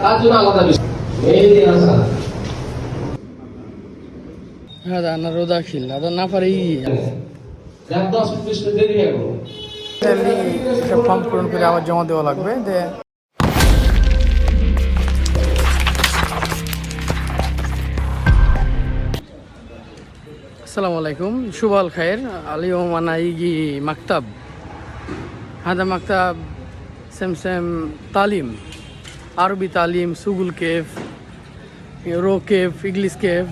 আসসালামাইকুম সুবাল হ্যাঁ না না ফর্ম করে জমা দেওয়া লাগবে আসসালামু আলাইকুম খায়ের আলিয়ম আনাইগি মাকতাব। হাদা মাকতাব সেম সেম তালিম। تعليم سوق كيف رو كيف إنجليز كيف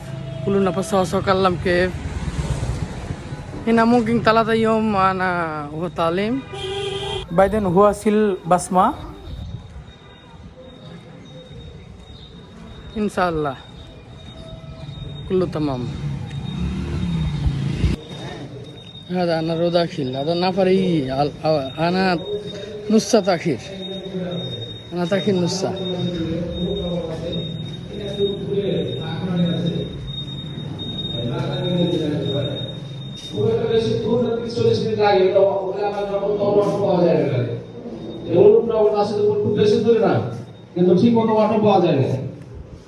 كلنا بس كلام كيف هنا ممكن ثلاثة يوم أنا هو تعليم بعدين هو سيل بسمة إن شاء الله كله تمام هذا أنا رو داخل هذا نفري أنا نص تأخير নাতাকি নুসা কিন্তু ঠিক মতো অটো পাওয়া যায়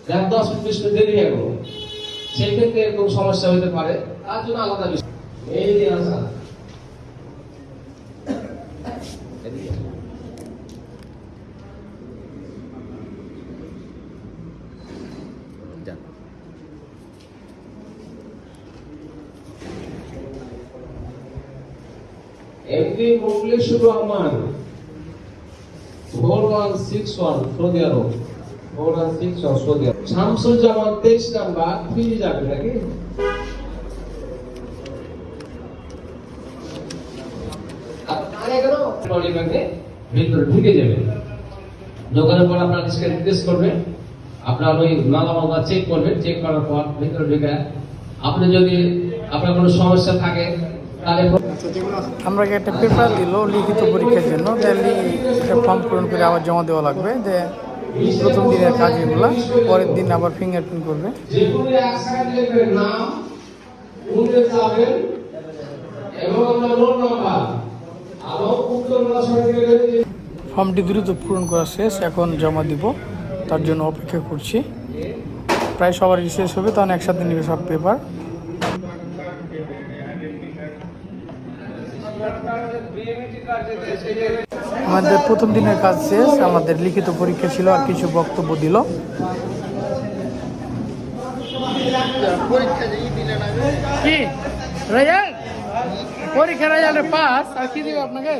না দশ মিনিট দেরি হয়ে গেল সেই ক্ষেত্রে এরকম সমস্যা হতে পারে তার জন্য আলাদা বিষয় এই আসা MP Mukhlisur Rahman four one six one Saudi Arab. Four one six one Saudi Arab. Shamsuzzaman তেইশ নাম্বার, ফিরে যাবে নাকি? ভিতরে ঢুকে যাবে। পর আপনার আপনার ওই চেক করবে চেক করার পর ভিতরে ঢুকে আপনি যদি আপনার কোনো সমস্যা থাকে আমরা একটা পেপার দিল লিখিত পরীক্ষার জন্য তাহলে ফর্ম পূরণ করে আবার জমা দেওয়া লাগবে, যে প্রথম দিনের কাজ এগুলা পরের দিন আবার ফিঙ্গারপ্রিন্ট করবে। ফর্মটি দ্রুত পূরণ করা শেষ, এখন জমা দিব, তার জন্য অপেক্ষা করছি। প্রায় সবারই শেষ হবে, তখন একসাথে নেবে সব পেপার আমাদের প্রথম দিনের কাজ শেষ, আমাদের লিখিত পরীক্ষা ছিল আর কিছু বক্তব্য দিল। পরীক্ষা পাস, আর কি আপনাকে?